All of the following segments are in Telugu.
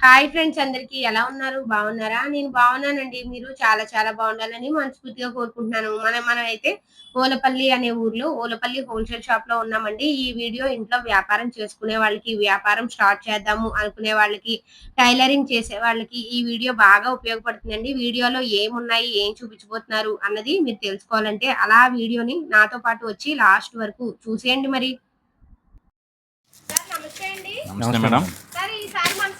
హాయ్ ఫ్రెండ్స్ అందరికి ఎలా ఉన్నారు? బాగున్నారా? నేను బాగున్నానండి. మీరు చాలా చాలా బాగుండాలని మనస్ఫూర్తిగా కోరుకుంటున్నాను. మనం మనం అయితే ఓలపల్లి అనే ఊర్లో ఓలపల్లి హోల్సేల్ షాప్లో ఉన్నామండి. ఈ వీడియో ఇంట్లో వ్యాపారం చేసుకునే వాళ్ళకి వ్యాపారం స్టార్ట్ చేద్దాము అనుకునే వాళ్ళకి టైలరింగ్ చేసే వాళ్ళకి ఈ వీడియో బాగా ఉపయోగపడుతుందండి. వీడియోలో ఏమున్నాయి ఏం చూపించబోతున్నారు అన్నది మీరు తెలుసుకోవాలంటే అలా వీడియోని నాతో పాటు వచ్చి లాస్ట్ వరకు చూసేయండి మరి. సార్ నమస్తే అండి. నమస్తే మేడం. సార్ ఈసారి మన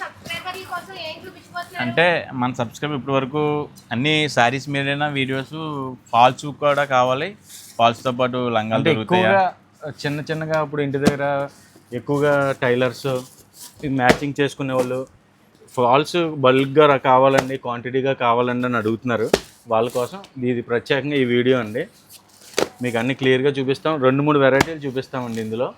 అంటే మన సబ్స్క్రైబ్ ఇప్పటి వరకు అన్ని శారీస్ మీదైనా వీడియోస్ ఫాల్స్ కూడా కావాలి. ఫాల్స్తో పాటు లంగాలు దొరుకుతాయా? ఎక్కువగా చిన్న చిన్నగా ఇప్పుడు ఇంటి దగ్గర ఎక్కువగా టైలర్స్ మ్యాచింగ్ చేసుకునే వాళ్ళు ఫాల్స్ బల్క్గా కావాలండి క్వాంటిటీగా కావాలండి అని అడుగుతున్నారు. వాళ్ళ కోసం ఇది ప్రత్యేకంగా ఈ వీడియో అండి. మీకు అన్ని క్లియర్గా చూపిస్తాం. రెండు మూడు వెరైటీలు చూపిస్తామండి ఇందులో.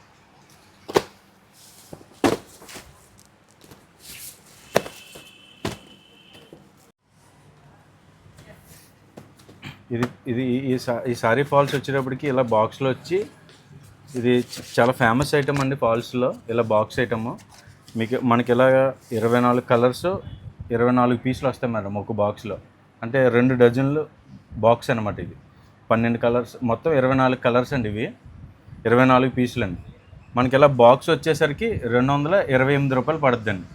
ఇది ఇది ఈ సా- ఈ సారీ ఫాల్స్ వచ్చేటప్పటికి ఇలా బాక్స్లో వచ్చి ఇది చాలా ఫేమస్ ఐటమ్ అండి ఫాల్స్లో ఇలా బాక్స్ ఐటమ్. మీకు మనకి ఇలా ఇరవై నాలుగు కలర్స్ ఇరవై నాలుగు పీసులు వస్తాయి మేడం ఒక బాక్స్లో. అంటే రెండు డజన్లు బాక్స్ అనమాట ఇది. పన్నెండు కలర్స్ మొత్తం ఇరవై నాలుగు కలర్స్ అండి ఇవి. ఇరవై నాలుగు పీసులు అండి. మనకి ఇలా బాక్స్ వచ్చేసరికి రెండు వందల ఇరవై ఎనిమిది రూపాయలు పడుతుందండి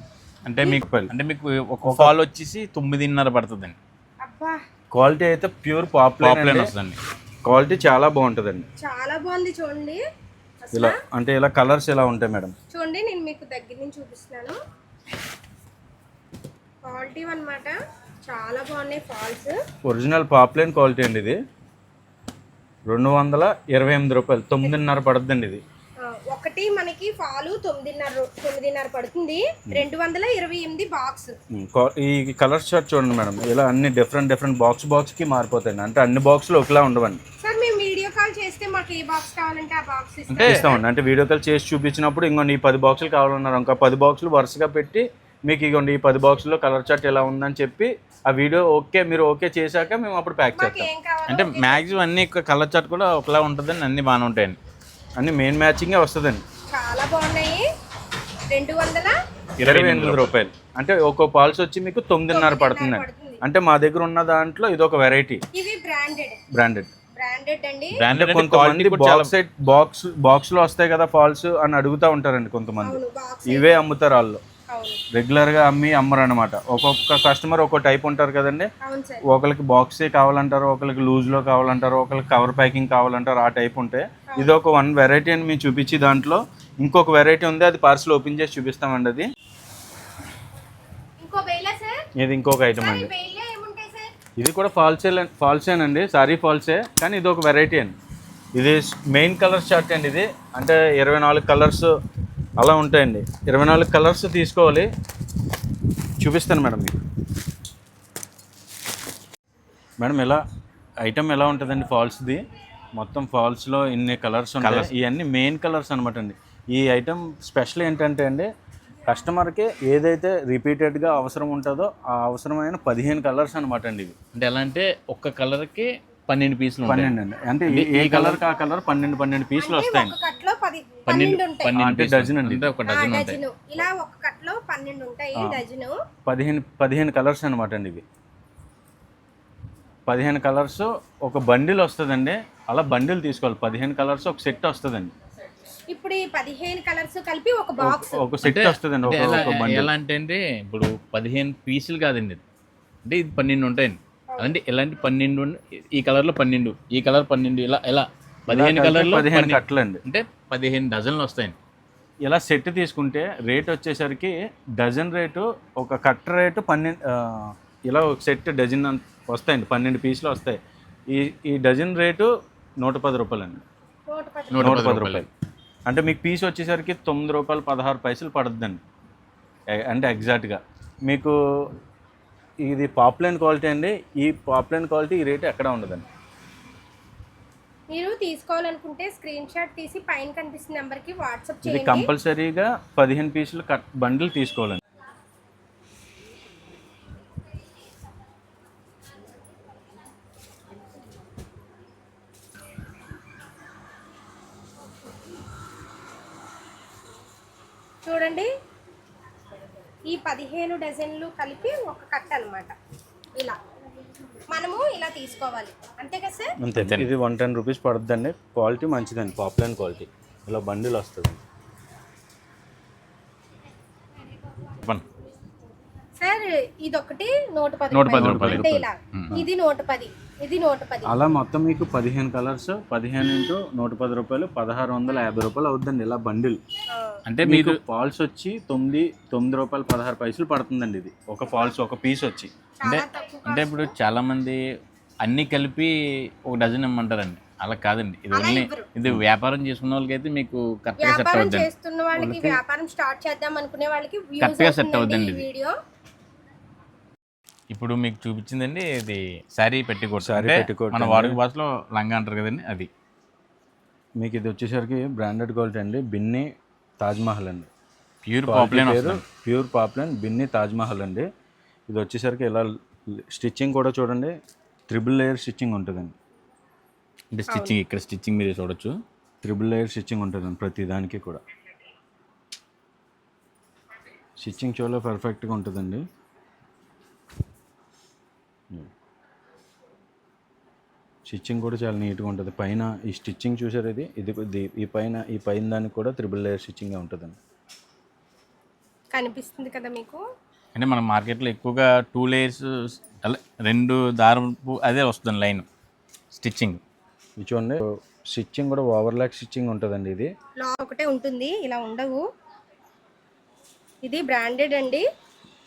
అంటే మీకు అంటే మీకు ఒక ఫాల్ వచ్చేసి తొమ్మిదిన్నర పడుతుందండి. అబ్బా! క్వాలిటీ అయితే ప్యూర్ పాపులర్ వస్తుందండి. క్వాలిటీ చాలా బాగుంటుందండి. చాలా బాగుంది చూడండి. ఇలా అంటే ఇలా కలర్స్ ఇలా ఉంటాయి మేడం? చూడండి నేను మీకు దగ్గర నుంచి చూపిస్తున్నాను. క్వాలిటీ అన్నమాట. చాలా బాగున్నాయి ఫాల్స్ ఒరిజినల్ పాపులర్ క్వాలిటీ అండి ఇది. రెండు వందల ఇరవై ఎనిమిది రూపాయలు. తొమ్మిదిన్నర పడుతుందండి ఇది. ఒకటి మనకి ఫాలు తొమ్మిదిన్నర తొమ్మిదిన్నర పడుతుంది. రెండు వందల ఇరవై ఎనిమిది బాక్స్ కా- ఈ కలర్ షర్ట్ చూడండి మేడం. ఇలా అన్ని డిఫరెంట్ డిఫరెంట్ బాక్స్ బాక్స్కి మారిపోతాయండి. అంటే అన్ని బాక్స్లు ఒకలా ఉండవండి. సార్ మేము వీడియో కాల్ చేస్తే మాకు ఏ బాక్స్ కావాలంటే ఆ బాక్స్ ఇస్తామండి. అంటే వీడియో కాల్ చేసి చూపించినప్పుడు ఇంకోండి ఈ పది బాక్సులు కావాలన్నారు ఇంకా పది బాక్సులు వరుసగా పెట్టి మీకు ఇగోండి ఈ పది బాక్సుల్లో కలర్ చార్ట్ ఎలా ఉందని చెప్పి ఆ వీడియో ఓకే మీరు ఓకే చేశాక మేము అప్పుడు ప్యాక్ మాకు చేస్తాం. ఏం కావాలో అంటే మ్యాక్సిమం అన్ని కలర్ చార్ట్ కూడా ఒకలా ఉంటుందండి అన్ని బాగానే ఉంటాయండి. అన్ని మెయిన్ మ్యాచింగే వస్తుందండి. చాలా బాగున్నాయి. రెండు వందల? ఇరవై ఎనిమిది రూపాయలు. అంటే ఒక్కో పాల్స్ వచ్చి మీకు తొమ్మిదిన్నర పడుతుందండి. పడుతుంది. అంటే మా దగ్గర ఉన్న దాంట్లో ఇది ఒక వెరైటీ ఇవి బ్రాండెడ్ బ్రాండెడ్ బ్రాండెడ్ అండి. బ్రాండెడ్ కొంతమంది బాక్స్ సెట్ బాక్స్ బాక్స్లో వస్తాయి కదా ఫాల్స్ అని అడుగుతా ఉంటారండి కొంతమంది. ఇవే అమ్ముతారు వాళ్ళు. అవును. రెగ్యులర్గా అమ్మి అమ్మరు అనమాట ఒక్కొక్క కస్టమర్ ఒక్కో టైప్ ఉంటారు కదండి. ఒకరికి బాక్సే కావాలంటారు ఒకరికి లూజ్లో కావాలంటారు ఒకరికి కవర్ ప్యాకింగ్ కావాలంటారు ఆ టైప్ ఉంటే ఇది ఒక వన్ వెరైటీ అని మేము చూపించి దాంట్లో ఇంకొక వెరైటీ ఉంది అది పార్సల్ ఓపెన్ చేసి చూపిస్తామండి అది. ఇది ఇంకొక ఐటమ్ అండి. ఇది కూడా ఫాల్సే ఫాల్సేనండి సారీ ఫాల్సే కానీ ఇది ఒక వెరైటీ అండి. ఇది మెయిన్ కలర్ షర్ట్ అండి ఇది. అంటే ఇరవై నాలుగు కలర్స్ అలా ఉంటాయండి. ఇరవై నాలుగు కలర్స్ తీసుకోవాలి. చూపిస్తాను మేడం మీకు. మేడం ఎలా ఐటమ్ ఎలా ఉంటుందండి ఫాల్స్ది మొత్తం ఫాల్స్లో ఇన్ని కలర్స్ ఉంటాయి. ఇవన్నీ మెయిన్ కలర్స్ అనమాట అండి. ఈ ఐటమ్ స్పెషల్ ఏంటంటే అండి కస్టమర్కి ఏదైతే రిపీటెడ్గా అవసరం ఉంటుందో ఆ అవసరమైన పదిహేను కలర్స్ అనమాట అండి ఇవి. అంటే ఎలా అంటే ఒక్క కలర్కి పన్నెండు పీసులు ఉంటాయి. పన్నెండు అండి. అంటే ఏ- కలర్ ఆ కలర్ పన్నెండు పన్నెండు పీసులు పది పన్నెండు అంటే. డజన్ అండి. అంటే ఒక డజన్ ఉంటాయి. ఇలా ఒక కట్లో పన్నెండు ఉంటాయి డజను పదిహేను పదిహేను కలర్స్ అనమాట అండి ఇవి. పదిహేను కలర్స్ ఒక బండిల్ వస్తుందండి. అలా బండిల్ తీసుకోవాలి. పదిహేను కలర్స్ ఒక సెట్ వస్తుందండి. ఇప్పుడు ఈ పదిహేను కలర్స్ కలిపి ఒక బాక్స్. ఒక సెట్ వస్తుందండి ఒక ఎలా అంటే అండి ఇప్పుడు పదిహేను పీసులు కాదండి. అంటే ఇది పన్నెండు ఉంటాయండి. అంటే ఎలాంటి పన్నెండు ఈ కలర్లో పన్నెండు ఈ కలర్ పన్నెండు ఇలా ఎలా పదిహేను కలర్లో పదిహేను కట్టలండి. అంటే పదిహేను డజన్లు వస్తాయండి. ఇలా సెట్ తీసుకుంటే రేట్ వచ్చేసరికి డజన్ రేటు ఒక కట్ట రేటు పన్నెండు ఇలా ఒక సెట్ డజన్ వస్తాయండి పన్నెండు పీసులు వస్తాయి. ఈ ఈ డజన్ రేటు నూట పది రూపాయలండి. నూట పది రూపాయలు. అంటే మీకు పీస్ వచ్చేసరికి తొమ్మిది రూపాయలు పదహారు పైసలు పడుతుందండి ఎ- అంటే ఎగ్జాక్ట్గా. మీకు ఇది పాపులైన్ క్వాలిటీ అండి. ఈ పాపులైన్ క్వాలిటీ ఈ రేటు ఎక్కడ ఉండదండి. మీరు తీసుకోవాలనుకుంటే స్క్రీన్ షాట్ తీసి పైన కనిపిస్తున్న నెంబర్కి వాట్సాప్ ఇది కంపల్సరీగా పదిహేను పీసులు కట్ బండిల్ తీసుకోవాలండి. చూడండి. ఈ పదిహేను డజన్లు కలిపి ఒక కట్ట అన్నమాట. ఇలా. మనము ఇలా తీసుకోవాలి. అంతే కదా సార్? అంతే ఇది వన్ టెన్ రూపీస్ పడుతుందండి క్వాలిటీ మంచిదండి పాపులర్ క్వాలిటీ. ఇలా బండిల్ వస్తుంది సార్ ఇది ఒకటి నూట పది నూట పది రూపాయలు. రూపాయలు. అంటే ఇలా. ఇది నూట పది. ఇది నూట పది. అలా మొత్తం మీకు పదిహేను కలర్స్ పదిహేను ఇంటూ నూట పది రూపాయలు పదహారు వందల యాభై రూపాయలు అవుతుందండి ఇలా బండిల్. అంటే మీకు మీరు ఫాల్స్ వచ్చి తొమ్మిది తొమ్మిది రూపాయలు పదహారు పైసలు పడుతుందండి ఇది. ఒక ఫాల్స్ ఒక పీస్ వచ్చి. అంటే అంటే ఇప్పుడు చాలా మంది అన్ని కలిపి ఒక డజన్ ఇమ్మంటారండి. అలా కాదండి. ఇది ఓన్లీ. ఇది వ్యాపారం చేసుకున్న వాళ్ళకి అయితే మీకు కరెక్ట్గా సెట్ వ్యాపారం అవుతుంది చేస్తున్న వాళ్ళకి వ్యాపారం స్టార్ట్ చేద్దాం అనుకునే వాళ్ళకి కరెక్ట్గా సెట్ ఇది. వీడియో ఇప్పుడు మీకు చూపించిందండి ఇది శారీ పెట్టికోట్ అంటే petticoat మన. వాడుక భాషలో లంగా అంటారు కదండి అది. మీకు ఇది వచ్చేసరికి బ్రాండెడ్ క్వాలిటీ అండి బిన్ని తాజ్మహల్ అండి. ప్యూర్ పాపులర్ పేరు ప్యూర్ పాపులర్ బిన్ని తాజ్మహల్ అండి. ఇది వచ్చేసరికి ఇలా స్టిచ్చింగ్ కూడా చూడండి త్రిబుల్ లేయర్ స్టిచ్చింగ్ ఉంటుందండి. అంటే స్టిచ్చింగ్ ఇక్కడ స్టిచ్చింగ్ మీరు చూడొచ్చు. త్రిబుల్ లేయర్ స్టిచ్చింగ్ ఉంటుందండి ప్రతి దానికి కూడా. స్టిచ్చింగ్ చాలా పర్ఫెక్ట్గా ఉంటుందండి. స్టిచ్చింగ్ కూడా చాలా నీట్గా ఉంటుంది. పైన ఈ స్టిచ్చింగ్ చూసారు ఇది? ఇది ఈ పైన ఈ పైన దానికి కూడా త్రిబుల్ లేయర్ స్టిచ్చింగ్ ఉంటుందండి. కనిపిస్తుంది కదా మీకు? అంటే మన మార్కెట్లో ఎక్కువగా టూ లేయర్స్ రెండు దారపు అదే వస్తుంది లైన్. స్టిచ్చింగ్. ఇది చూడండి. స్టిచ్చింగ్ కూడా ఓవర్లాక్ స్టిచ్చింగ్ ఉంటుందండి ఇది. లా ఒకటే ఉంటుంది. ఇలా ఉండవు. ఇది బ్రాండెడ్ అండి.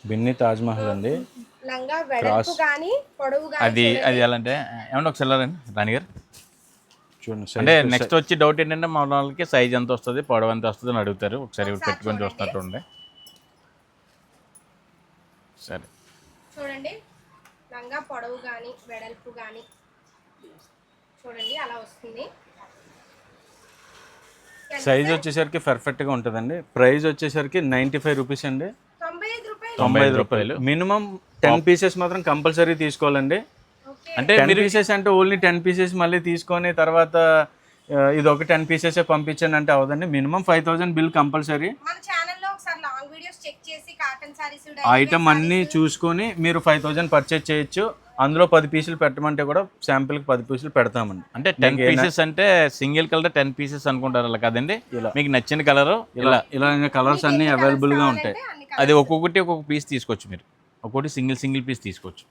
బిన్ని తాజ్మహల్ అండి. లంగా వెడల్పు కానీ పొడవు కానీ అది అది ఎలా అంటే ఏమంటే ఒకసారి రాణి గారు చూడండి అంటే నెక్స్ట్ వచ్చి డౌట్ ఏంటంటే మా వాళ్ళకి సైజ్ ఎంత వస్తుంది పొడవు ఎంత వస్తుంది అని అడుగుతారు. ఒకసారి పెట్టుకొని చూస్తున్నట్టు ఉండే సరే. చూడండి. లంగా పొడవు కానీ వెడల్పు కానీ చూడండి అలా వస్తుంది. సైజ్ వచ్చేసరికి పర్ఫెక్ట్గా ఉంటుందండి. ప్రైస్ వచ్చేసరికి నైంటీ ఫైవ్ రూపీస్ అండి. తొంభై ఐదు రూపాయలు. మినిమం టెన్ పీసెస్ మాత్రం కంపల్సరీ తీసుకోవాలండి. ఓకే అంటే టెన్ మీరు పీసెస్ అంటే ఓన్లీ టెన్ పీసెస్ మళ్ళీ తీసుకొని తర్వాత ఇది ఒక టెన్ పీసెస్ పంపించాను అంటే అవదండి minimum five thousand bill compulsory. మన ఛానల్లో ఒకసారి లాంగ్ వీడియోస్ చెక్ చేసి కాటన్ సారీస్ ఆ ఐటమ్ అన్నీ చూసుకొని మీరు ఫైవ్ థౌసండ్ పర్చేజ్ చేయొచ్చు. అందులో పది పీసులు పెట్టమంటే కూడా శాంపిల్కి పది పీసులు పెడతామండి. అంటే టెన్ పీసెస్ అంటే సింగిల్ కలర్ టెన్ పీసెస్ అనుకుంటారు అలా కదండి? ఇలా. మీకు నచ్చిన కలర్ ఇలా. ఇలా ఇలా కలర్స్ అన్నీ అవైలబుల్గా ఉంటాయి. అది ఒక్కొక్కటి ఒక్కొక్క పీస్ తీసుకోవచ్చు మీరు. ఒక్కొక్కటి సింగిల్ సింగిల్ పీస్ తీసుకోవచ్చు.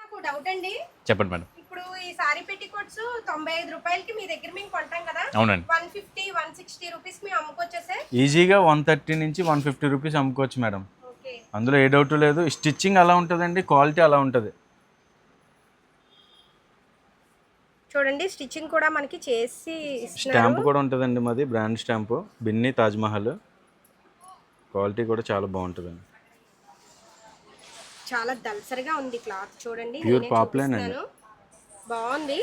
నాకు డౌట్ అండి. చెప్పండి మేడం. ఇప్పుడు ఈ సారీ పెట్టి కోట్స్ తొంభై ఐదు రూపాయలకి మీ దగ్గర మేము కొంటాం కదా. అవునండి. One fifty one sixty rupees మేము అమ్ముకోవచ్చా ఈజీగా వన్ థర్టీ నుంచి వన్ ఫిఫ్టీ రూపీస్ అమ్ముకోవచ్చు మేడం. అందులో ఏ డౌట్ లేదు. స్టిచ్చింగ్ అలా ఉంటుందండి క్వాలిటీ అలా ఉంటుంది. చూడండి స్టిచ్చింగ్ కూడా మనకి చేసి స్టాంప్ కూడా ఉంటుందండి మాది brand stamp Binny Taj Mahal. Quality కూడా చాలా బాగుంటుందండి. చాలా దల్సరిగా ఉంది క్లాత్ చూడండి. అండి. చూపిస్తున్నాను. బాగుంది.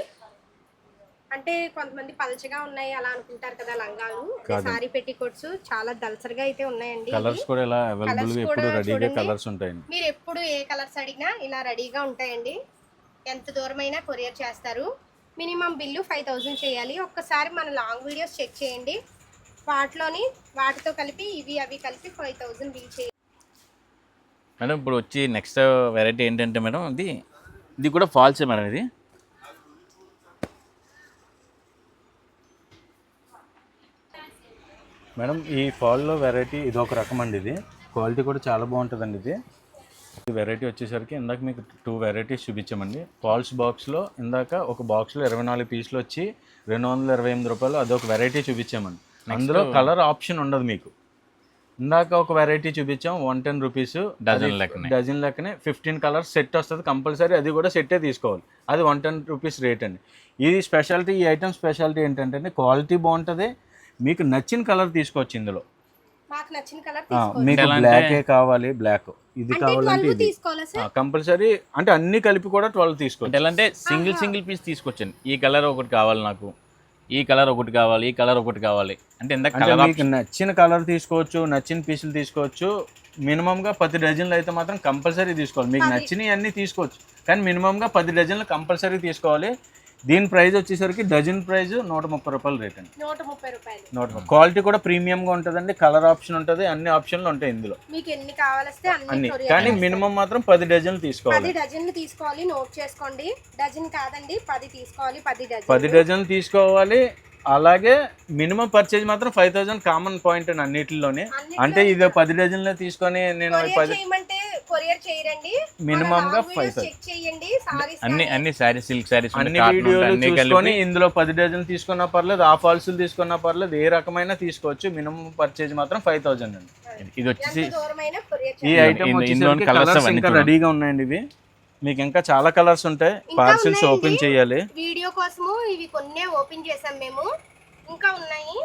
అంటే కొంతమంది పలచగా ఉన్నాయి అలా అనుకుంటారు కదా లంగాలు. సారీ పెట్టి కోట్స్ చాలా దల్సరిగా అయితే ఉన్నాయండి కలర్స్ కూడా ఇలా అవైలబుల్గా ఎప్పుడు కూడా రెడీగా. కలర్స్ ఉంటాయండి. మీరు ఎప్పుడు ఏ కలర్స్ అడిగినా ఇలా రెడీగా ఉంటాయండి. ఎంత దూరమైనా కొరియర్ చేస్తారు. మినిమం బిల్లు ఫైవ్ థౌజండ్ చేయాలి. ఒక్కసారి మన లాంగ్ వీడియోస్ చెక్ చేయండి. వాటిలోని వాటితో కలిపి ఇవి అవి కలిపి ఫైవ్ థౌజండ్ బిల్ చేయాలి మేడం ఇప్పుడు వచ్చి నెక్స్ట్ వెరైటీ ఏంటంటే మేడం ఇది ఇది కూడా ఫాల్సే మేడం ఇది? మేడం ఈ ఫాల్లో వెరైటీ ఇది ఒక రకం అండి ఇది. క్వాలిటీ కూడా చాలా బాగుంటుందండి ఇది. ఈ వెరైటీ వచ్చేసరికి ఇందాక మీకు టూ వెరైటీస్ చూపించామండి. ఫాల్స్ బాక్స్లో ఇందాక ఒక బాక్స్లో ఇరవై నాలుగు పీసులు వచ్చి రెండు వందల ఇరవై ఎనిమిది రూపాయలు అదొక వెరైటీ చూపించామండి. అందులో కలర్ ఆప్షన్ ఉండదు మీకు. ఇందాక ఒక వెరైటీ చూపించాం వన్ టెన్ రూపీస్ డజన్ లెక్కనే. డజన్ లెక్కనే. ఫిఫ్టీన్ కలర్స్ సెట్ వస్తుంది కంపల్సరీ అది కూడా సెట్టే తీసుకోవాలి. అది వన్ టెన్ రూపీస్ రేట్ అండి. ఇది స్పెషాలిటీ ఈ ఐటమ్ స్పెషాలిటీ ఏంటంటే క్వాలిటీ బాగుంటుంది. మీకు నచ్చిన కలర్ తీసుకోవచ్చు ఇందులో. మాకు నచ్చిన కలర్ ఆ, తీసుకోవాలి మీకు ఎలా అంటే- బ్లాకే కావాలి బ్లాక్ ఇది అంటే కావాలంటే కంపల్సరీ అంటే అన్ని కలిపి కూడా ట్వెల్వ్ తీసుకోవచ్చు. అంటే ఎలా అంటే సింగిల్ సింగిల్ పీస్ తీసుకొచ్చండి ఈ కలర్ ఒకటి కావాలి నాకు. ఈ కలర్ ఒకటి కావాలి ఈ కలర్ ఒకటి కావాలి. అంటే ఎంత అంటే కలర్ మీకు నచ్చిన కలర్ తీసుకోవచ్చు నచ్చిన పీసులు తీసుకోవచ్చు. మినిమంగా పది డజన్లు అయితే మాత్రం కంపల్సరీ తీసుకోవాలి. మీకు నచ్చినవి అన్నీ తీసుకోవచ్చు. కానీ మినిమంగా పది డజన్లు కంపల్సరీ తీసుకోవాలి. దీని ప్రైస్ వచ్చేసరికి డజన్ ప్రైస్ నూట ముప్పై రూపాయలు రేట్ అండి. నూట ముప్పై రూపాయలు. నూట క్వాలిటీ కూడా ప్రీమియంగా ఉంటుందండి కలర్ ఆప్షన్ ఉంటుంది అన్ని ఆప్షన్లు ఉంటాయి ఇందులో. మీకు ఎన్ని కావాలిస్తే అన్ని కానీ. మినిమం మాత్రం పది డజన్లు తీసుకోవాలి. పది డజన్లు తీసుకోవాలి నోట్ చేసుకోండి. డజన్ కాదండి పది తీసుకోవాలి పది డజన్ పది డజన్లు తీసుకోవాలి అలాగే మినిమం పర్చేజ్ మాత్రం ఫైవ్ థౌసండ్ కామన్ పాయింట్ అండి అన్నిటిలోనే. అంటే ఇది పది డజన్లు తీసుకొని నేను పది కొరియర్ చేయరండి. Minimum గా thousand. చెక్ చేయండి. సారీస్ అన్ని అన్ని శారీస్ సిల్క్ శారీస్ అన్ని వీడియోలు చూసుకొని ఇందులో పది డజన్లు తీసుకున్నా పర్లేదు ఆ ఫాల్సులు తీసుకున్నా పర్లేదు ఏ రకమైన తీసుకోవచ్చు. మినిమం పర్చేజ్ మాత్రం ఫైవ్ థౌసండ్ అండి. ఇది వచ్చేసి ఈ ఐటమ్ కలర్స్ ఇంకా. రెడీగా ఉన్నాయండి ఇవి. మీకు ఇంకా చాలా కలర్స్ ఉంటాయి. పార్సిల్స్? ఓపెన్ చేయాలి. వీడియో కోసము ఇవి కొన్నే ఓపెన్ చేసాం మేము. ఇంకా ఉన్నాయి.